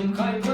Kalbim kaybolur